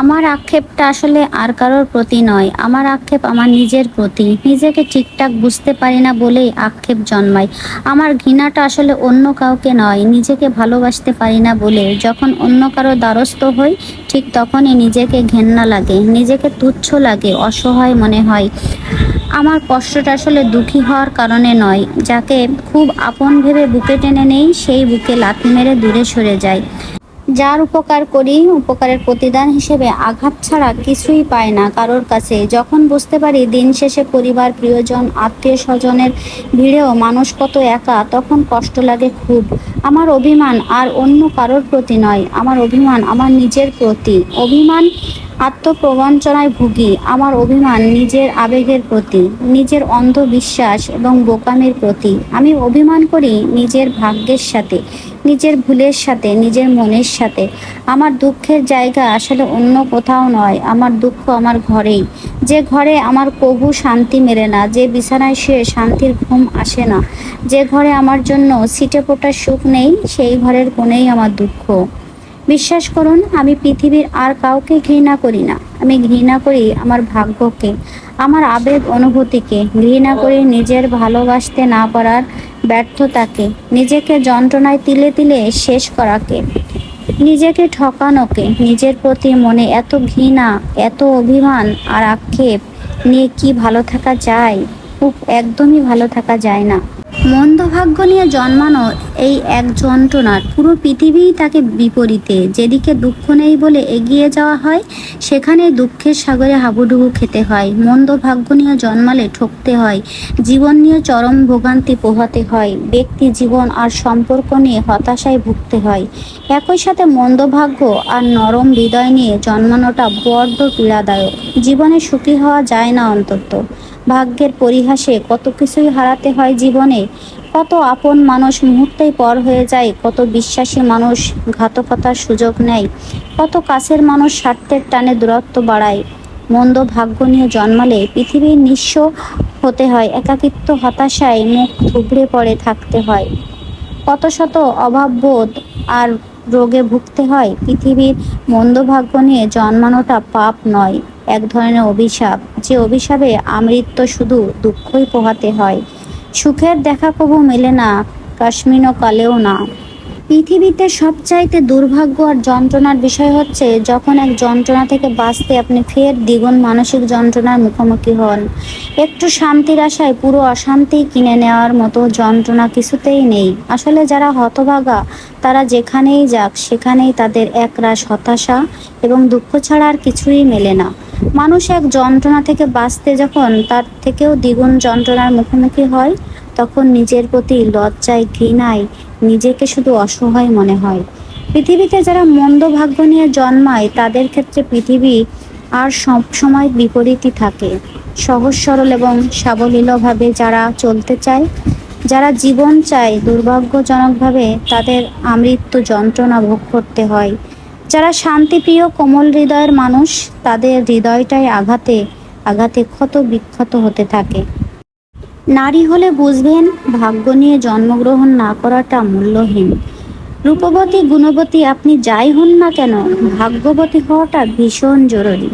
আমার আক্ষেপটা আসলে আর কারোর প্রতি নয়। আমার আক্ষেপ আমার নিজের প্রতি। নিজেকে ঠিকঠাক বুঝতে পারি না বলেই আক্ষেপ জন্মায়। আমার ঘৃণাটা আসলে অন্য কাউকে নয়। নিজেকে ভালোবাসতে পারি না বলে যখন অন্য কারও দ্বারস্থ হই, ঠিক তখনই নিজেকে ঘেন্না লাগে। নিজেকে তুচ্ছ লাগে, অসহায় মনে হয়। আমার কষ্টটা আসলে দুঃখী হওয়ার কারণে নয়। যাকে খুব আপন ভেবে বুকে টেনে নেই, সেই বুকে লাথি মেরে দূরে সরে যায়। যার উপকার করি, উপকারের প্রতিদান হিসেবে আঘাত ছাড়া কিছুই পায় না কারোর কাছে। যখন বুঝতে পারি দিন শেষে পরিবার, প্রিয়জন, আত্মীয় স্বজনের ভিড়েও মানুষ কত একা, তখন কষ্ট লাগে খুব। আমার অভিমান আর অন্য কারোর প্রতি নয়। আমার অভিমান আমার নিজের প্রতি। অভিমান আত্মপ্রবঞ্চনায় ভুগি। আমার অভিমান নিজের আবেগের প্রতি, নিজের অন্ধবিশ্বাস এবং বোকামির প্রতি। আমি অভিমান করি নিজের ভাগ্যের সাথে। নিজের ভুলের সাথে, নিজের মনের সাথে। আমার দুঃখের জায়গা আসলে অন্য কোথাও নয়, আমার দুঃখ আমার ঘরেই। যে ঘরে আমার কবু শান্তি মেলে না, যে বিছানায় শুয়ে শান্তির ঘুম আসে না। যে ঘরে আমার জন্য সিটে পোটার সুখ নেই, সেই ঘরের কোণেই আমার দুঃখ। বিশ্বাস করুন, আমি পৃথিবীর আর কাউকে ঘৃণা করি না। আমি ঘৃণা করি আমার ভাগ্যকে, আমার আবেগ অনুভূতিকে, ঘৃণা করি নিজের ভালোবাসতে না পারার ব্যর্থতাকে, নিজেকে যন্ত্রণায় তিলে তিলে শেষ করাকে, নিজেকে ঠকানোকে, নিজের প্রতি মনে এত ঘৃণা, এত অভিমান আর আক্ষেপ নিয়ে কি ভালো থাকা যায়? খুব একদমই ভালো থাকা যায় না। মন্দ ভাগ্য নিয়ে জন্মানো এই এক যন্ত্রণার পুরো পৃথিবীই তাকে বিপরীতে। যেদিকে দুঃখ নেই বলে এগিয়ে যাওয়া হয় সেখানে দুঃখের সাগরে হাবুডুবু খেতে হয়। মন্দ ভাগ্য নিয়ে জন্মালে ঠকতে হয়, জীবন নিয়ে চরম ভোগান্তি পোহাতে হয়, ব্যক্তি জীবন আর সম্পর্ক নিয়ে হতাশায় ভুগতে হয়। একই সাথে মন্দ ভাগ্য আর নরম হৃদয় নিয়ে জন্মানোটা বড্ড পীড়াদায়ক। জীবনে সুখী হওয়া যায় না অন্তত। ভাগ্যের পরিহাসে কত কিছুই হারাতে হয় জীবনে, কত আপন মানুষ মুহূর্তেই পর হয়ে যায়, কত বিশ্বাসী মানুষ ঘাতকতার সুযোগ নেয়, কত কাছের মানুষ স্বার্থের টানে দূরত্ব বাড়ায়। মন্দ ভাগ্য নিয়ে জন্মালে পৃথিবীর নিঃস্ব হতে হয়, একাকিত্ব, হতাশায় মুখ থুবড়ে পড়ে থাকতে হয়। কত শত অভাববোধ আর রোগে ভুগতে হয়, পৃথিবীর মন্দ ভাগ্য নিয়ে জন্মানোটা পাপ নয়। এক ধরনের অভিশাপ, যে অভিশাপে আমৃত্য শুধু দুঃখই পোহাতে হয়। সুখের দেখা কবু মেলে না কাশ্মীর কালেও না। পৃথিবীতে সবচাইতে দুর্ভাগ্য আর যন্ত্রণার বিষয় হচ্ছে, যখন এক যন্ত্রণা থেকে বাঁচতে আপনি ফের দ্বিগুণ মানসিক যন্ত্রণার মুখোমুখি হন। একটু শান্তির আশায় পুরো অশান্তি কিনে নেওয়ার মতো যন্ত্রণা কিছুতেই নেই। আসলে যারা হতভাগা, তারা যেখানেই যাক, সেখানেই তাদের একরাশ হতাশা এবং দুঃখ ছাড়া আর কিছুই মেলে না। মানুষ এক যন্ত্রণা থেকে বাঁচতে যখন তার থেকেও দ্বিগুণ যন্ত্রণার মুখোমুখি হয়, তখন নিজের প্রতি লজ্জায় ঘৃণায় নিজেকে শুধু অসহায় মনে হয়। পৃথিবীতে যারা মন্দ ভাগ্য নিয়ে জন্মায়, তাদের ক্ষেত্রে পৃথিবী আর সব সময় বিপরীতই থাকে। সহজ, সরল এবং সাবলীলভাবে যারা চলতে চায়, যারা জীবন চায় দুর্ভাগ্যজনকভাবে, তাদের আমৃত্যু যন্ত্রণা ভোগ করতে হয়। যারা শান্তিপ্রিয় কোমল হৃদয়ের মানুষ, তাদের হৃদয়টাই আঘাতে আঘাতে ক্ষত বিক্ষত হতে থাকে। নারী হলে বুঝবেন, ভাগ্য নিয়ে জন্মগ্রহণ না করাটা মূল্যহীন। রূপবতী, গুণবতী, আপনি যাই হন না কেন, ভাগ্যবতী হওয়াটা ভীষণ জরুরি।